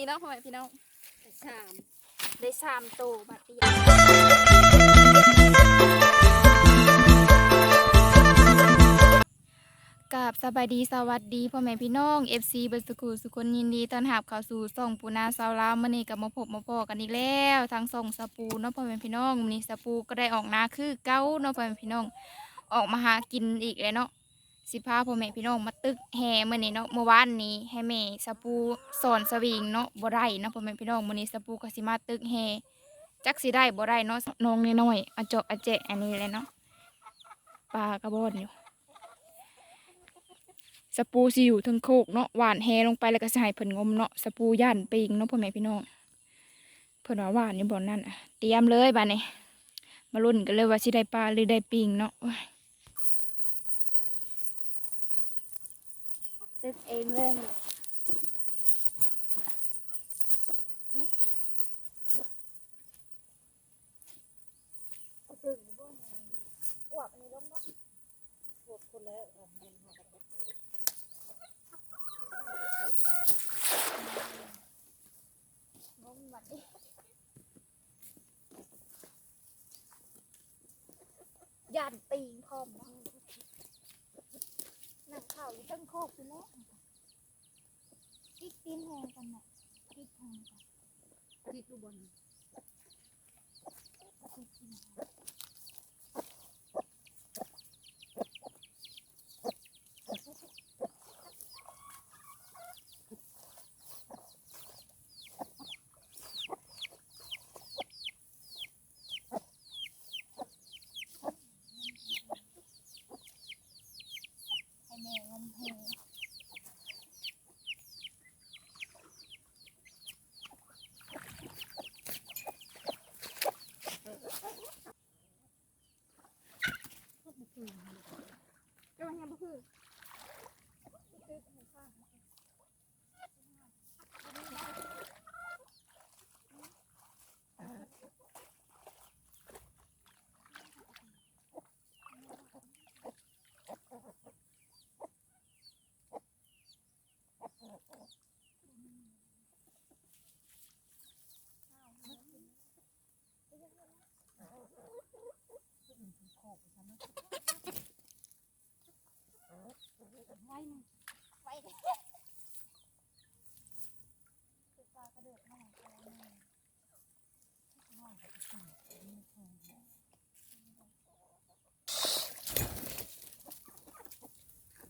นี้เนาะพ่อแม่พี่น้องสามได้สามโตบัดเดียวกับสบายดีสวัสดีพ่อแม่พี่น้อง FC เบดสกูสุคนยินดีต้อนรับเข้าสู่ส่องปูนาสาวลาวมื้อนี้ก็มาพบมาพอกันอีกแล้วทางส่องสปูเนาะพ่อแม่พี่น้องมื้อนี้สปูก็ได้ออกนาคือเก้าเนาะพ่อแม่พี่น้อง ออกมาหากินอีกแล้วเนาะ สิพาพ่อแม่พี่น้องมาตึกแห่มื้อนี้เนาะเมื่อวานนี้ให้แม่สปูสอนสวิงเนาะบ่ได้เนาะพ่อแม่พี่น้องมื้อนี้สปูก็สิมาตึกแห่จักสิได้บ่ได้เนาะน้องน้อยๆอะเจาะอะแจะอันนี้เลยเนาะปลากระบอนอยู่สปูสิอยู่ทั้งโคกเนาะหวานแฮลงไปแล้วก็สิให้เพิ่นงมเนาะสปูย่านปิงเนาะพ่อแม่พี่น้องเพิ่นว่าหวานอยู่บ่นนั่นอะเตรียมเลยบัดนี้มาลุ้นกันเลยว่าสิได้ปลาหรือได้ปิงเนาะ โอ้ยตึกเองเลยงมบัดนี้ย่านปิงพร้อมเนาะนั่งข้าวอยู่เต้นโคกไปแล้วจิกตีนแหงกันน่ะจิกแหงกันที่ดูบน Yeah.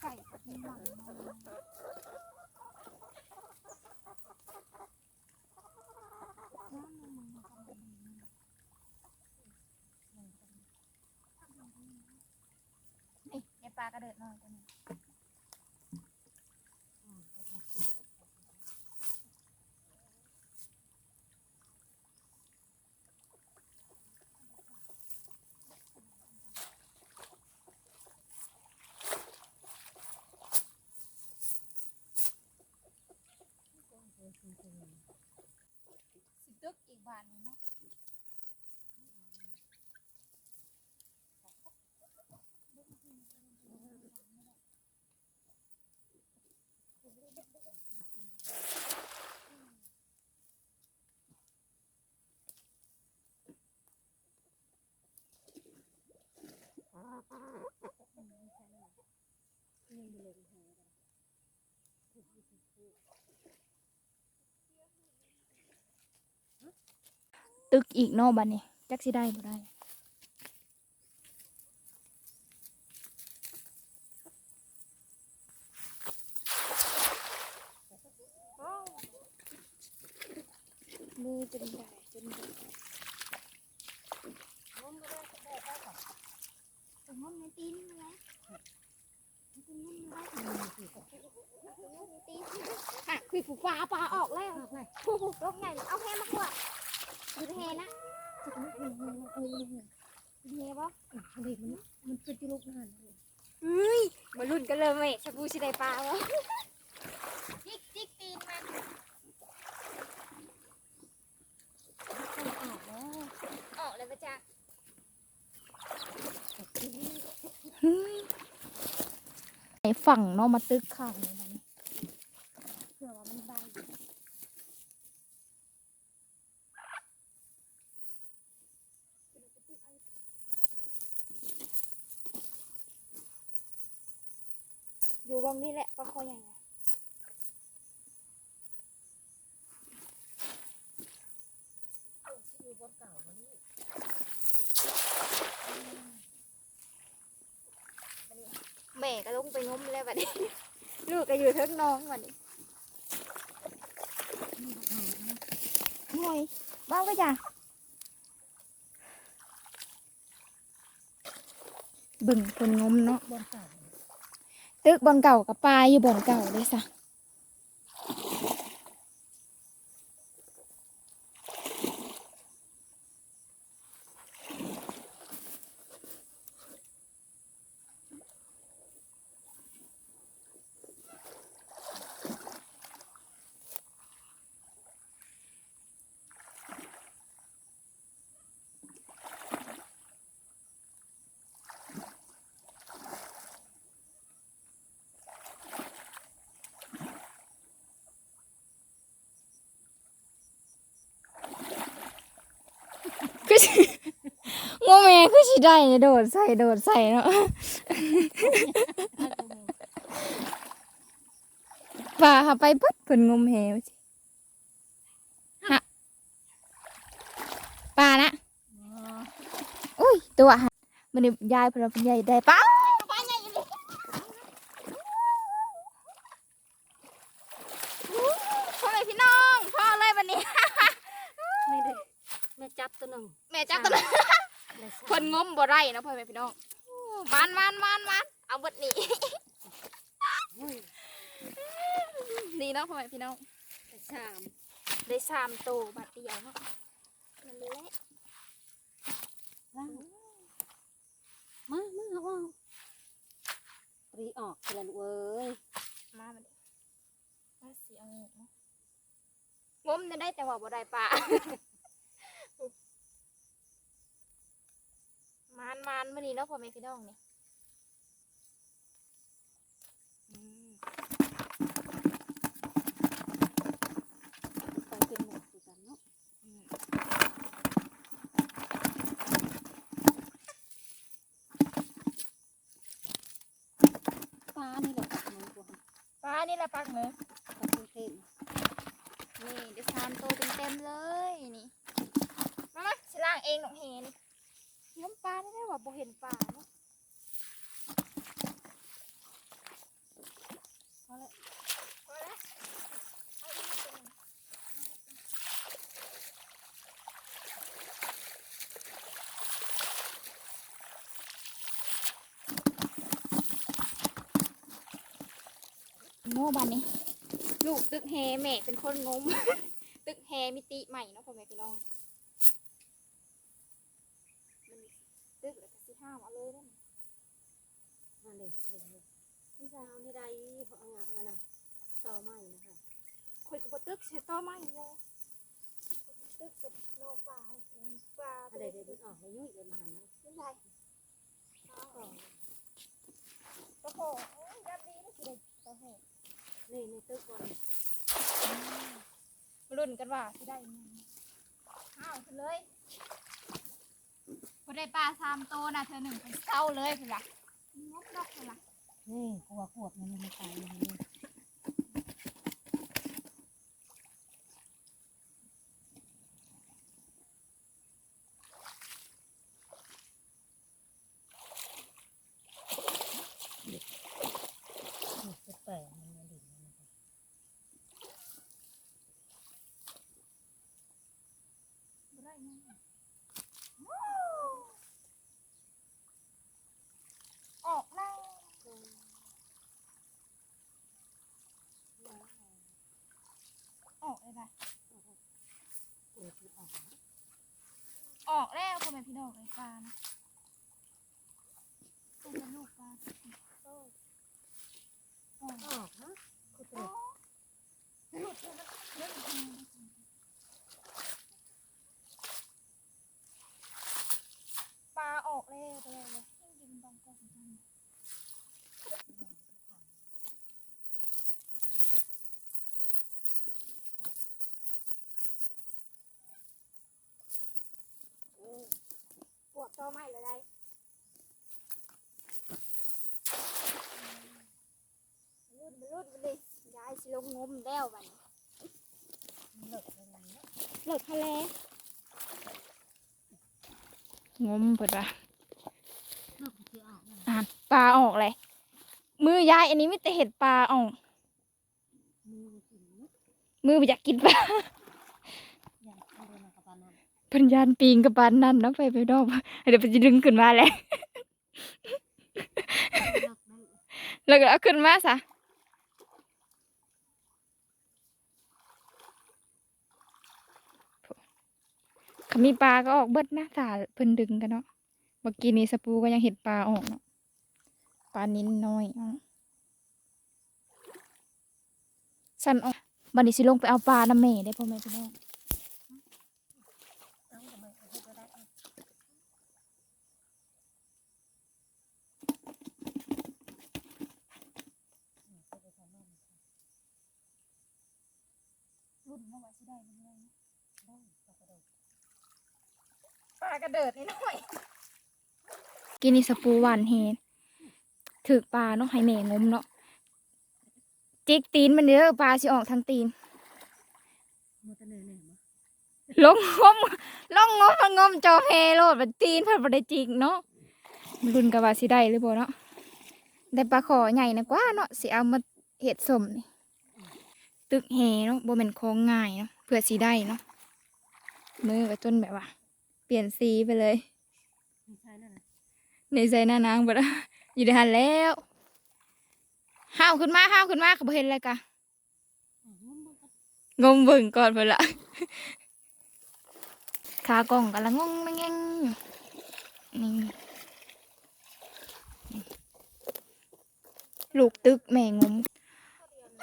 ไก่กับมีหนังนี่ไอปลากระเดิดนอยตันง สิตึกอีกบานหนึงเนาะ ตึกอีกเนาะบัดนี้จักสิได้บ่ได้มือจนได้จนได้ถึงงมในตีนนะถึงงมได้ถึงงมในตีนฮะคือผูกปลาปลาออกแล้วไปผูกลงใหญ่เอาแฮมาขวด อยู่ในแฮนะจะไม่เห็นมันเอออยู่ในแฮปะเด็กมันมันเป็นจุลุกนานเฮ้ยมาลุ้นกันเลยไหมชาบูชิได้ปลาวะจิกจิกตีนมันออกแล้วออกเลยปะจ๊ะไอฝั่งเนาะมาตึกข้างนี้มันเผื่อว่ามันได้ งนี่แหละปลาคอใหญ่อะแม่ก็ลงไปงมแล้วบัดนี้ ลูกก็อยู่เทิงน้องบัดนี้หน่อยบ้าก็จ้ะเบิ่งคนงมเนาะบนเก่า ตึกบอนเก่ากับปลายอยู่บอนเก่าเลยสะ คือสิงมแม่คือสิได้เนี่ยโดดใส่โดดใส่เนาะปลาหาไปปัดเพิ่นงมแหวสิฮะปลานะอุ้ยตัวหามันนี่ยายเพนว่าเพิ่นใหญ่ได้ปลาปลาใหญ่เลยพ่อแม่พี่น้องพ่อเลยวันนี้ ไม่ได้แม่จับตัว หนึ่งแม่จักตัวนั้นได้สามคนงมบ่ได้นะพ่อแม่พี่น้องมันมันมันมันเอาบดนี้เฮ้ยนี่เนาะพ่อแม่พี่น้องได้สามได้สามตัวบาดเดียวเนาะนั่นแหละว้าวมามาเอาเอาปรีออกเกลือนเว้ยมาบัดนี้มาสิเอาเนาะงมจะได้แต่ว่าบ่ได้ปลา มันมันมื่อนี้เนาะพ่อแม่พี่น้องนี่อืมไปเป็นหมดคือกันเนาะอืมปลานี่แหละกับมันตัวค่ะปลานี่แหละปักเลยกับคุณเท่งนี่เดี๋ยวสามตัวเต็มๆเลยนี่ มามาสิล่างเองน้องเห็น น้ำปลาได้ได้ว่าบ่เห็นปลาเนาะพอแล้วพอล้วเอาอีกนิดหนึ่งโม่บานนี้ ลูกตึกแฮแม่เป็นคนงม ตึกแฮมิติใหม่เนาะพ่อแม่พี่น้องมันมีตึกแล้วก็สิห้ามเอาเลยได้ไหม มาเลยเลยเลยนี่จะเอาที่ใดเขาเอางานมาน่ะต่อไม้นะคะคอยกับบตึกเสร็จต่อมาอีกแล้วตึกกับโนปลาเห็นปลาถ้าใดเดี๋ยวมันออกมายุ่ยเลยมาหันนะไม่ใช่ปลาก็โอ้โหยับดีนะสิเด็กโอ้โหนี่ในตึกก่อนรุ่นกันว่าที่ได้ยังข้าวขึ้นเลยพอได้ปลาสามโตนะเธอหนึ่งเป็นเก้าเลยคือละงบดอกคือละ นี่กลัวขวบมันมันตายมันนี่จะแปลกมันมาดิ่งมันนะคะ บ่ได้ยังไงออกแล้ว ออกเลยนะเปิดมันออกนะออกแล้วพ่อแม่พี่น้องเลยปลานะเป็นลูกปลาโอ้ยออกออกนะคือเป็นหลุดเลยนะเล่นทางปลาออกแล้วไปเลยเลยยิงบอลก็สำคัญปวดตัวไหมเลยได้ มแล้วบัดนี้เลิกเลยนะเลิกทะเลงมเปิดว่าเลิกที่ออกนั่นอ่านปลาออกเลย มือยายอันนี้ไม่แต่เห็ดปลาออก มือกินนะมือไปอยากกินปลาอย่างเอาเดินมากระปานนั้นปัญญาณปีงกับปานนั่นเนาะไปไปดอกเดี๋ยวไปจะดึงขึ้นมาแหล้วเลิกได้แล้วก็เอาขึ้นมาซะ ขมีปลาก็ออกเบิดนะถ้าเพิ่นดึงกันเนาะเมื่อกี้นี้สปูก็ยังเห็นปลาออกเนาะปลานิ้นน้อยสันออกบันนี้สิลงไปเอาปลาน้ำเม่ได้พ่อแม่พี่น้อง เอาทำไมเอาไปได้เอา รุ่นเมื่อวานสิได้ยังไง ได้เอากระโดด ปลากระเดิดนิดหน่อยกินนี่สปูหวานเฮดถือปลาเนาะให้แม่งมเนาะจิกตีนมันเด้อปลาสิออกทางตีนลงงมลงงมงงมจอเพโลดบัดตีนเพิ่นบ่ได้จิกเนาะรุ่นก็ว่าสิได้หรือบ่เนาะได้ปลาขอใหญ่นะกว่าเนาะสิเอามาเฮ็ดสมนี่ตึกแหเนาะบ่แม่นของง่ายเนาะเพื่อสิได้เนาะมือก็จนแบบว่า ลี่ยนสีไปเลยไม่ใช่นั่นน่ะในใจหน้านางบ่ได้อยู่ในหันแล้วห้าวขึ้นมาห้าวขึ้นมาก็บ่เห็นเลยกะอืมมันก็งมเบิ่งก่อนเพิ่นละขากล่องกำลังงงแงงอยู่นี่ลูกตึกแม่งม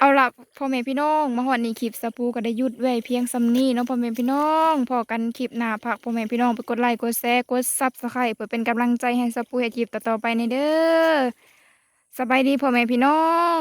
เอาล่ะพ่อแม่พี่น้อง มาหอดนี้คลิปสปูก็ได้ยุดไว้เพียงซำนี้เนาะพ่อแม่พี่น้องพอกันคลิปหน้าผักพ่อแม่พี่น้องไปกดไลค์กดแชร์กดซับสไครต์เพื่อเป็นกำลังใจให้สปูเฮ็ดคลิปต่อๆไปในเด้อสบายดีพ่อแม่พี่น้อง